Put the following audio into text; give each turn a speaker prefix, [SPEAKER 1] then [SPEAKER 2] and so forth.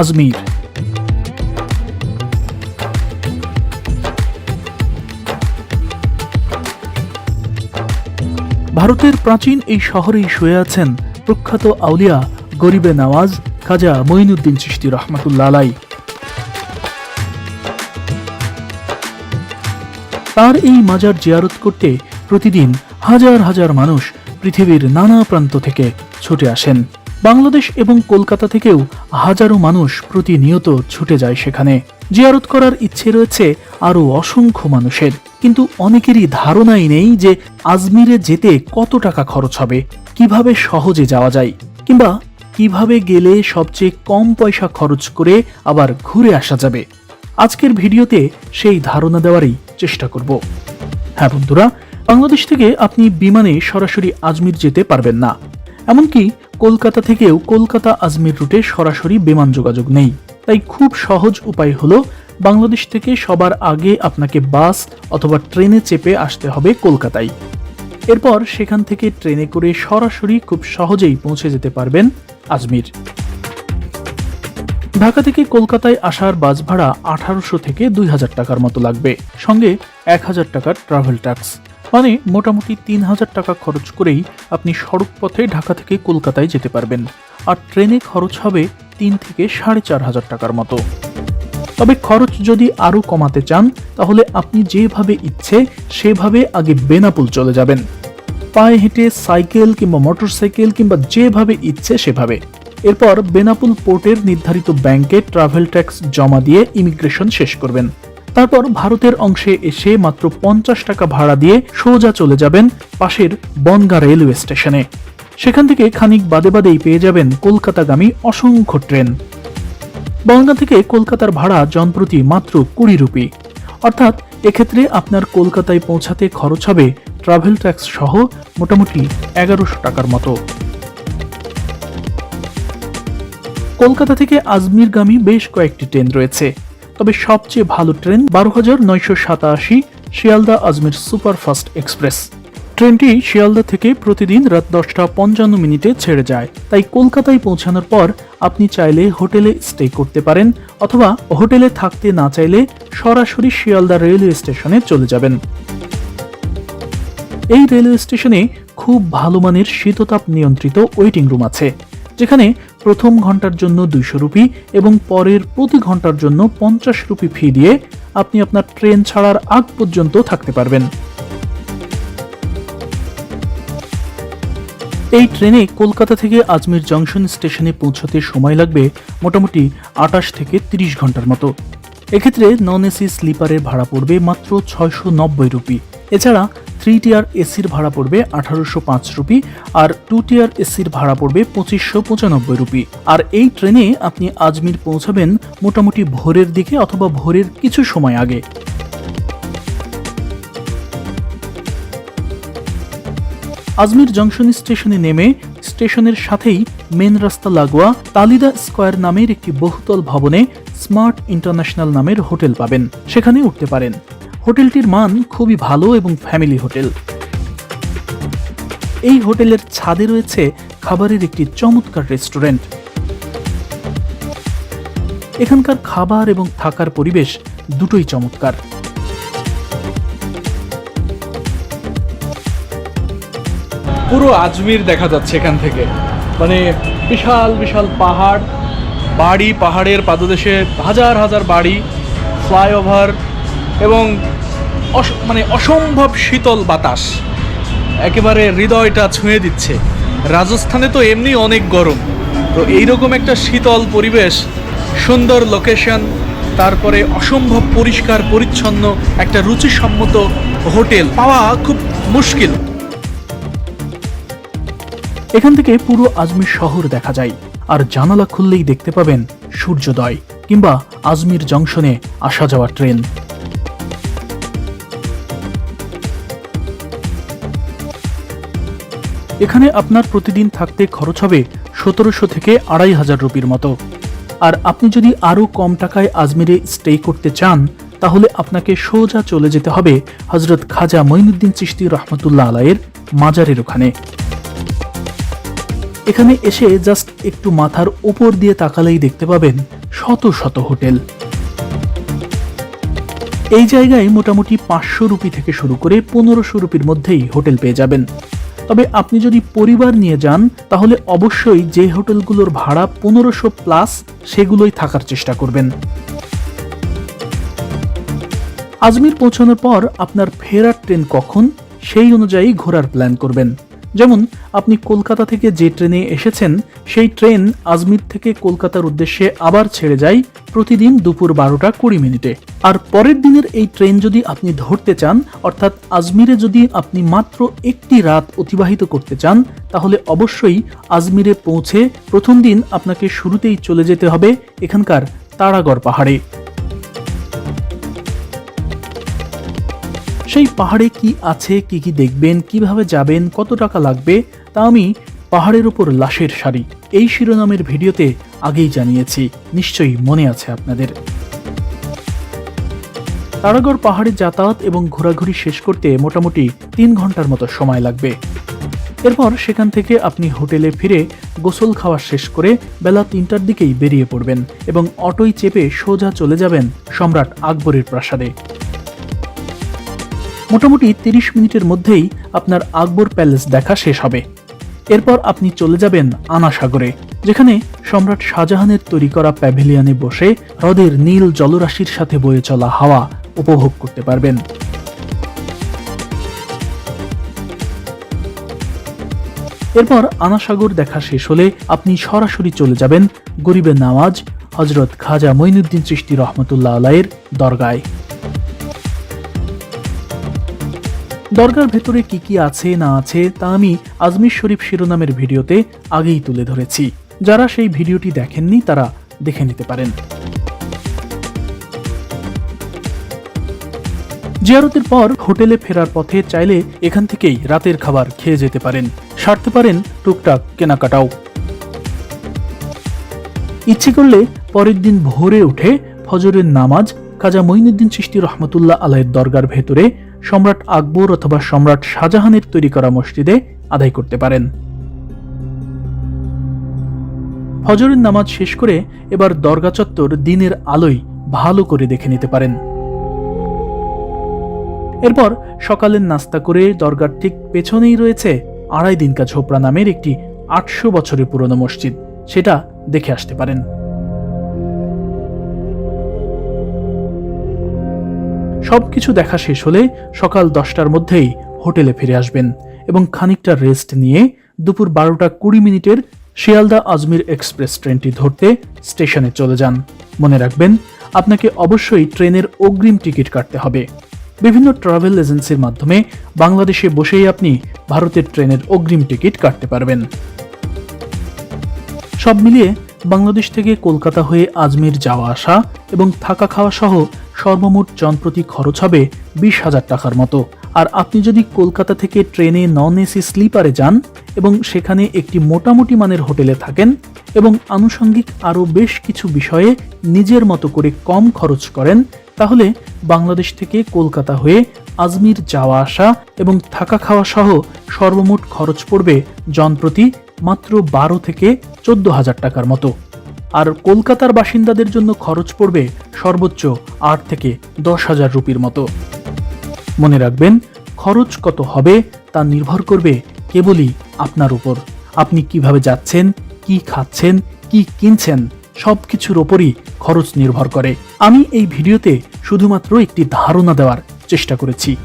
[SPEAKER 1] আজমির। ভারতের প্রাচীন এই শহরেই শুয়ে আছেন প্রখ্যাত আউলিয়া গরিবে নওয়াজ খাজা মঈনুদ্দিন চিশতি রহমাতুল্লাহ আলাই তার এই মাজার জিয়ারত করতে প্রতিদিন হাজার হাজার মানুষ পৃথিবীর নানা প্রান্ত থেকে ছুটে আসেন। বাংলাদেশ এবং কলকাতা থেকেও হাজারো মানুষ প্রতিনিয়ত ছুটে যায় সেখানে। জিয়ারত করার ইচ্ছে রয়েছে আরও অসংখ্য মানুষের। কিন্তু অনেকেরই ধারণাই নেই যে আজমিরে যেতে কত টাকা খরচ হবে, কীভাবে সহজে যাওয়া যায়, কিংবা কীভাবে গেলে সবচেয়ে কম পয়সা খরচ করে আবার ঘুরে আসা যাবে। আজকের ভিডিওতে সেই ধারণা দেওয়ারই চেষ্টা করব। হ্যাঁ বন্ধুরা, বাংলাদেশ থেকে আপনি বিমানে সরাসরি আজমির যেতে পারবেন না। এমনকি কলকাতা থেকেও কলকাতা আজমির রুটে সরাসরি বিমান যোগাযোগ নেই। তাই খুব সহজ উপায় হলো বাংলাদেশ থেকে সবার আগে আপনাকে বাস অথবা ট্রেনে চেপে আসতে হবে কলকাতায়। এরপর সেখান থেকে ট্রেনে করে সরাসরি খুব সহজেই পৌঁছে যেতে পারবেন আজমির। ঢাকা থেকে কলকাতায় আসার বাস ভাড়া আঠারোশো থেকে দুই হাজার টাকার মতো লাগবে। সঙ্গে এক হাজার টাকার ট্রাভেল ট্যাক্স মানে মোটামুটি তিন হাজার টাকা খরচ করেই আপনি সড়ক পথে ঢাকা থেকে কলকাতায় যেতে পারবেন। আর ট্রেনে খরচ হবে তিন থেকে সাড়ে চার হাজার টাকার মতো। তবে খরচ যদি আরও কমাতে চান, তাহলে আপনি যেভাবে ইচ্ছে, সেভাবে আগে বেনাপুল চলে যাবেন। পায়ে হেঁটে সাইকেল কিংবা মোটরসাইকেল কিংবা যেভাবে ইচ্ছে, সেভাবে। এরপর বেনাপুল পোর্টের নির্ধারিত ব্যাংকে ট্রাভেল ট্যাক্স জমা দিয়ে ইমিগ্রেশন শেষ করবেন। তারপর ভারতের অংশে এসে মাত্র পঞ্চাশ টাকা ভাড়া দিয়ে সোজা চলে যাবেন পাশের বনগা রেলওয়ে স্টেশনে। সেখান থেকে খানিক বাদে বাদেই পেয়ে যাবেন কলকাতাগামী অসংখ্য ট্রেন। বনগা থেকে কলকাতার ভাড়া জনপ্রতি মাত্র কুড়ি রুপি। অর্থাৎ এক্ষেত্রে আপনার কলকাতায় পৌঁছাতে খরচ হবে ট্রাভেল ট্যাক্স সহ মোটামুটি এগারোশো টাকার মতো। কলকাতা থেকে আজমিরগামী বেশ কয়েকটি ট্রেন রয়েছে। তবে সবচেয়ে ভালো ট্রেন বারো হাজার নয়শো সাতাশি শিয়ালদা আজমির সুপারফাস্ট এক্সপ্রেস। ট্রেনটি শিয়ালদা থেকে প্রতিদিন রাত দশটা পঞ্চান্ন মিনিটে ছেড়ে যায়। তাই কলকাতায় পৌঁছানোর পর আপনি চাইলে হোটেলে স্টে করতে পারেন অথবা হোটেলে থাকতে না চাইলে সরাসরি শিয়ালদা রেলওয়ে স্টেশনে চলে যাবেন। এই রেলওয়ে স্টেশনে খুব ভালো মানের শীততাপ নিয়ন্ত্রিত ওয়েটিং রুম আছে, যেখানে প্রথম ঘণ্টার জন্য দুইশো রুপি এবং পরের প্রতি ঘণ্টার জন্য পঞ্চাশ রুপি ফি দিয়ে আপনি আপনার ট্রেন ছাড়ার আগ পর্যন্ত থাকতে পারবেন। এই ট্রেনে কলকাতা থেকে আজমির জংশন স্টেশনে পৌঁছতে সময় লাগবে মোটামুটি আটাশ থেকে তিরিশ ঘণ্টার মতো। এক্ষেত্রে নন এসি স্লিপারের ভাড়া পড়বে মাত্র ছয়শো নব্বই রুপি। এছাড়া থ্রি টিয়ার এসির ভাড়া পড়বে আঠারোশো পাঁচ রুপি আর টু টিয়ার এসির ভাড়া পড়বে পঁচিশশো পঁচানব্বই রুপি। আর এই ট্রেনে আপনি আজমির পৌঁছাবেন মোটামুটি ভোরের দিকে অথবা ভোরের কিছু সময় আগে। আজমির জংশন স্টেশনে নেমে স্টেশনের সাথেই মেন রাস্তা লাগোয়া তালিদা স্কোয়ার নামের একটি বহুতল ভবনে স্মার্ট ইন্টারন্যাশনাল নামের হোটেল পাবেন। সেখানে উঠতে পারেন। হোটেলটির মান খুবই ভালো এবং ফ্যামিলি হোটেল। এই হোটেলের ছাদে রয়েছে খাবারের একটি চমৎকার রেস্টুরেন্ট। এখানকার খাবার এবং থাকার পরিবেশ দুটোই চমৎকার।
[SPEAKER 2] পুরো আজমির দেখা যাচ্ছে এখান থেকে। মানে বিশাল বিশাল পাহাড়, বাড়ি, পাহাড়ের পাদদেশে হাজার হাজার বাড়ি, ফ্লাইওভার এবং মানে অসম্ভব শীতল বাতাস। একেবারে হৃদয়টা ছুঁয়ে দিচ্ছে। রাজস্থানে তো এমনি অনেক গরম। তো এইরকম একটা শীতল পরিবেশ, সুন্দর লোকেশন তারপরে অসম্ভব পরিষ্কার, পরিচ্ছন্ন একটা রুচিসম্মত হোটেল পাওয়া খুব মুশকিল।
[SPEAKER 1] এখান থেকে পুরো আজমির শহর দেখা যায়। আর জানালা খুললেই দেখতে পাবেন সূর্যোদয় কিংবা আজমির জংশনে আসা যাওয়া ট্রেন। এখানে আপনার প্রতিদিন থাকতে খরচ হবে সতেরোশো থেকে আড়াই হাজার রুপির মতো। আর আপনি যদি আরও কম টাকায় আজমিরে স্টে করতে চান, তাহলে আপনাকে সোজা চলে যেতে হবে হজরত খাজা মঈনুদ্দিন চিশতি রহমতুল্লাহ আলাইয়ের মাজারের ওখানে। এখানে এসে জাস্ট একটু মাথার উপর দিয়ে তাকালেই দেখতে পাবেন শত শত হোটেল। এই জায়গায় মোটামুটি পাঁচশো রুপি থেকে শুরু করে পনেরোশো রুপির মধ্যেই হোটেল পেয়ে যাবেন। তবে আপনি যদি পরিবার নিয়ে যান, তাহলে অবশ্যই যে হোটেলগুলোর ভাড়া পনেরোশো প্লাস, সেগুলোই থাকার চেষ্টা করবেন। আজমির পৌঁছানোর পর আপনার ফেরার ট্রেন কখন, সেই অনুযায়ী ঘোরার প্ল্যান করবেন। যেমন, আপনি কলকাতা থেকে যে ট্রেনে এসেছেন, সেই ট্রেন আজমির থেকে কলকাতার উদ্দেশ্যে আবার ছেড়ে যায় প্রতিদিন দুপুর বারোটা কুড়ি মিনিটে। আর পরের দিনের এই ট্রেন যদি আপনি ধরতে চান, অর্থাৎ আজমিরে যদি আপনি মাত্র একটি রাত অতিবাহিত করতে চান, তাহলে অবশ্যই আজমিরে পৌঁছে প্রথম দিন আপনাকে শুরুতেই চলে যেতে হবে এখানকার তারাগড় পাহাড়ে। সেই পাহাড়ে কি আছে, কি কি দেখবেন, কীভাবে যাবেন, কত টাকা লাগবে, তা আমি পাহাড়ের ওপর লাশের শাড়ি। এই শিরোনামের ভিডিওতে আগেই জানিয়েছি, নিশ্চয়ই মনে আছে আপনাদের। তারাগড় পাহাড়ে যাতায়াত এবং ঘোরাঘুরি শেষ করতে মোটামুটি তিন ঘণ্টার মতো সময় লাগবে। এরপর সেখান থেকে আপনি হোটেলে ফিরে গোসল খাওয়া শেষ করে বেলা তিনটার দিকেই বেরিয়ে পড়বেন এবং অটোয় চেপে সোজা চলে যাবেন সম্রাট আকবরের প্রাসাদে। মোটামুটি তিরিশ মিনিটের মধ্যেই আপনার আকবর প্যালেস দেখা শেষ হবে। এরপর আপনি চলে যাবেন আনা সাগরে যেখানে সম্রাট শাহজাহানের তৈরি করা প্যাভিলিয়নে বসে হ্রদের নীল জলরাশির সাথে বয়ে চলা হাওয়া উপভোগ করতে পারবেন। এরপর আনাসাগর দেখা শেষ হলে আপনি সরাসরি চলে যাবেন গরিবে নামাজ হজরত খাজা মঈনুদ্দিন সৃষ্টি রহমতুল্লাহ আলাইয়ের দরগায়। দরগার ভেতরে কি কি আছে না আছে তা আমি আজমির শরীফ শিরোনামের ভিডিওতে আগেই তুলে ধরেছি। যারা সেই ভিডিওটি দেখেননি, তারা দেখে নিতে পারেন। জিয়ারতের পর হোটেলে ফেরার পথে চাইলে এখান থেকেই রাতের খাবার খেয়ে যেতে পারেন। সারতে পারেন টুকটাক কেনাকাটাও। ইচ্ছে করলে পরের দিন ভোরে উঠে ফজরের নামাজ কাজা মঈনুদ্দিন চিশতি রহমতুল্লাহ আলাইয়ের দরগার ভেতরে সম্রাট আকবর অথবা সম্রাট শাহজাহানের তৈরি করা মসজিদে আদায় করতে পারেন। ফজরের নামাজ শেষ করে এবার দরগা চত্বর দিনের আলোয় ভালো করে দেখে নিতে পারেন। এরপর সকালের নাস্তা করে দরগার ঠিক পেছনেই রয়েছে আড়াই দিনকা ঝোপড়া নামের একটি আটশো বছরের পুরনো মসজিদ। সেটা দেখে আসতে পারেন। সবকিছু দেখা শেষ হলে সকাল দশটার মধ্যেই হোটেলে ফিরে আসবেন এবং খানিকটা রেস্ট নিয়ে দুপুর বারোটা কুড়ি মিনিটের শিয়ালদা আজমির এক্সপ্রেস ট্রেনটি ধরতে স্টেশনে চলে যান। মনে রাখবেন, আপনাকে অবশ্যই ট্রেনের অগ্রিম টিকিট কাটতে হবে। বিভিন্ন ট্রাভেল এজেন্সির মাধ্যমে বাংলাদেশে বসেই আপনি ভারতের ট্রেনের অগ্রিম টিকিট কাটতে পারবেন। সব মিলিয়ে বাংলাদেশ থেকে কলকাতা হয়ে আজমির যাওয়া আসা এবং থাকা খাওয়া সহ সর্বমোট জনপ্রতি খরচ হবে বিশ হাজার টাকার মতো। আর আপনি যদি কলকাতা থেকে ট্রেনে নন এসি স্লিপারে যান এবং সেখানে একটি মোটামুটি মানের হোটেলে থাকেন এবং আনুষঙ্গিক আরও বেশ কিছু বিষয়ে নিজের মতো করে কম খরচ করেন, তাহলে বাংলাদেশ থেকে কলকাতা হয়ে আজমির যাওয়া আসা এবং থাকা খাওয়া সহ সর্বমোট খরচ পড়বে জনপ্রতি মাত্র বারো থেকে চোদ্দ হাজার টাকার মতো। আর কলকাতার বাসিন্দাদের জন্য খরচ পড়বে সর্বোচ্চ আট থেকে দশ হাজার রুপির মতো। মনে রাখবেন, খরচ কত হবে তা নির্ভর করবে কেবলই আপনার উপর। আপনি কীভাবে যাচ্ছেন, কি খাচ্ছেন, কি কিনছেন সব কিছুর ওপরই খরচ নির্ভর করে। আমি এই ভিডিওতে শুধুমাত্র একটি ধারণা দেওয়ার চেষ্টা করেছি।